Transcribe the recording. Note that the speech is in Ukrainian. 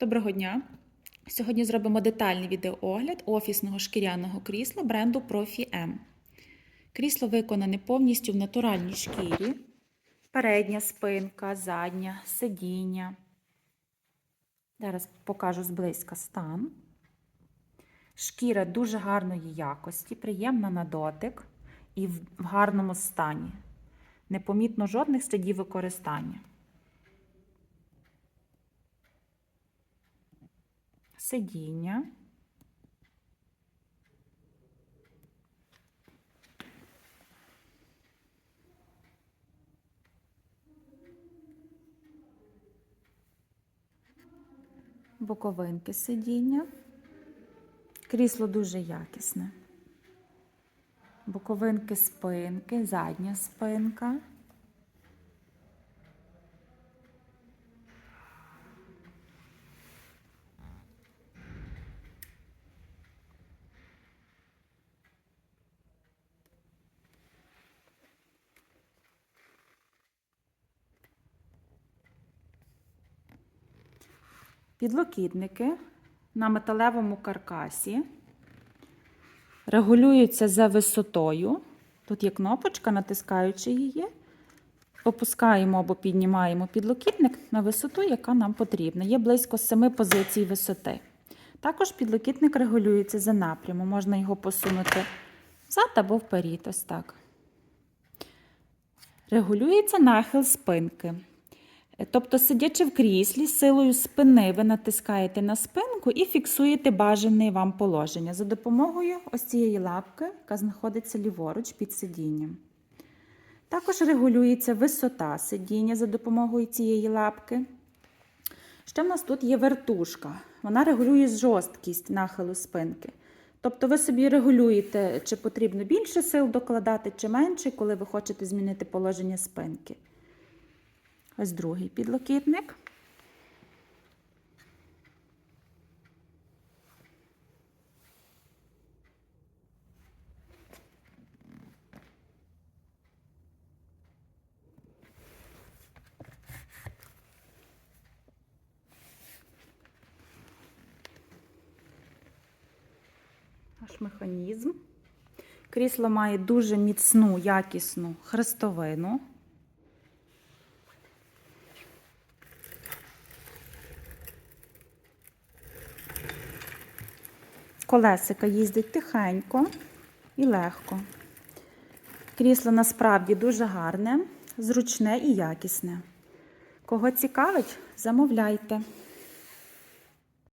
Доброго дня! Сьогодні зробимо детальний відеоогляд офісного шкіряного крісла бренду Profi M. Крісло виконане повністю в натуральній шкірі. Передня спинка, задня, сидіння. Зараз покажу зблизька стан. Шкіра дуже гарної якості, приємна на дотик і в гарному стані. Непомітно жодних слідів використання. Сидіння. Боковинки сидіння. Крісло дуже якісне. Боковинки спинки, задня спинка. Підлокітники на металевому каркасі регулюються за висотою. Тут є кнопочка, натискаючи її, опускаємо або піднімаємо підлокітник на висоту, яка нам потрібна. Є близько 7 позицій висоти. Також підлокітник регулюється за напрямом, можна його посунути взад або вперед, ось так. Регулюється нахил спинки. Тобто, сидячи в кріслі, силою спини ви натискаєте на спинку і фіксуєте бажане вам положення за допомогою ось цієї лапки, яка знаходиться ліворуч під сидінням. Також регулюється висота сидіння за допомогою цієї лапки. Ще в нас тут є вертушка. Вона регулює жорсткість нахилу спинки. Тобто ви собі регулюєте, чи потрібно більше сил докладати, чи менше, коли ви хочете змінити положення спинки. Ось другий підлокітник. Наш механізм. Крісло має дуже міцну, якісну хрестовину. Колесика їздить тихенько і легко. Крісло насправді дуже гарне, зручне і якісне. Кого цікавить, замовляйте.